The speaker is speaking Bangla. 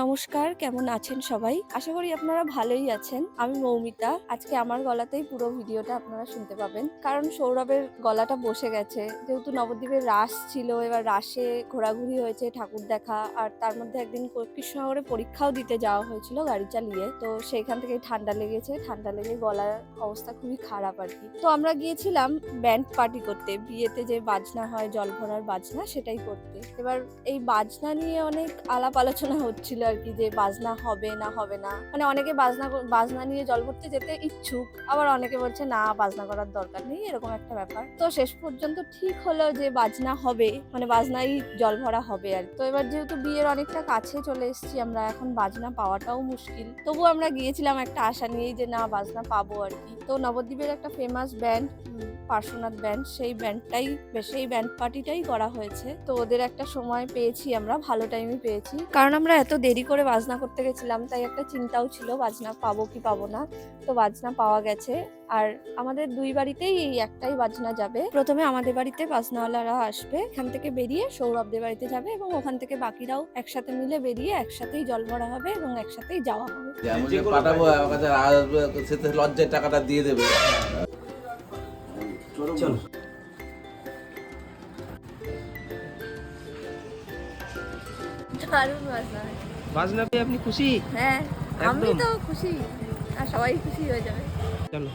নমস্কার, কেমন আছেন সবাই? আশা করি আপনারা ভালোই আছেন। আমি মৌমিতা। আজকে আমার গলাতেই পুরো ভিডিওটা আপনারা শুনতে পাবেন। কারণ সৌরভের গলাটা বসে গেছে। যেহেতু নবদ্বীপের রাস ছিল, এবার রাসে ঘোরাঘুরি হয়েছে ঠাকুর দেখা। আর তার মধ্যে একদিন কৃষ্ণনগরে পরীক্ষাও দিতে যাওয়া হয়েছিল গাড়ি চালিয়ে। তো সেখান থেকে ঠান্ডা লেগেছে। ঠান্ডা লেগে গলার অবস্থা খুবই খারাপ আর কি। তো আমরা গিয়েছিলাম ব্যান্ড পার্টি করতে। বিয়েতে যে বাজনা হয়, জল ভরার বাজনা, সেটাই করতে। এবার এই বাজনা নিয়ে অনেক আলাপ আলোচনা হচ্ছিল আর কি যে বাজনা হবে না হবে না। মানে অনেকে বাজনা বাজনা নিয়ে জল ভরতে যেতে ইচ্ছুক, আবার অনেকে বলছে, না, বাজনা করার দরকার নেই, এরকম একটা ব্যাপার। তো শেষ পর্যন্ত ঠিক হলো যে বাজনা হবে মানে বাজনাই জল ভরা হবে আর। তো এবার যেহেতু বিয়ের অনেকটা কাছে চলে এসেছি আমরা, এখন বাজনা পাওয়াটাও মুশকিল। তবু আমরা গিয়েছিলাম একটা আশা নিয়েই যে, না, বাজনা পাবো আর কি। তো নবদ্বীপের একটা ফেমাস ব্যান্ড পার্শ্বনাথ ব্যান্ড সেই ব্যান্ডটাই সেই ব্যান্ড পার্টিটাই করা হয়েছে। তো ওদের একটা সময় পেয়েছি আমরা, ভালো টাইমই পেয়েছি। কারণ আমরা এত দেরি করে বাজনা করতে গেছিলাম তাই একটা চিন্তাও ছিল বাজনা পাবো কি পাবো না। তো বাজনা পাওয়া গেছে। আর আমাদের দুই বাড়িতেই এই একটাই বাজনা যাবে। প্রথমে আমাদের বাড়িতে বাজনাওয়ালারা আসবে এখান থেকে বেরিয়ে সৌরভদের বাড়িতে যাবে এবং ওখান থেকে বাকিরাও একসাথে মিলে বেরিয়ে একসাথেই জল ভরা হবে এবং একসাথেই যাওয়া হবে। পাঠাবো আমার কাছে লজ্জায় টাকাটা দিয়ে দেবে। চলো। দারুণ বাজনা। বাজনা পেয়ে আপনি খুশি? হ্যাঁ আমি তো খুশি। আর সবাই খুশি হয়ে যাবে। চলো।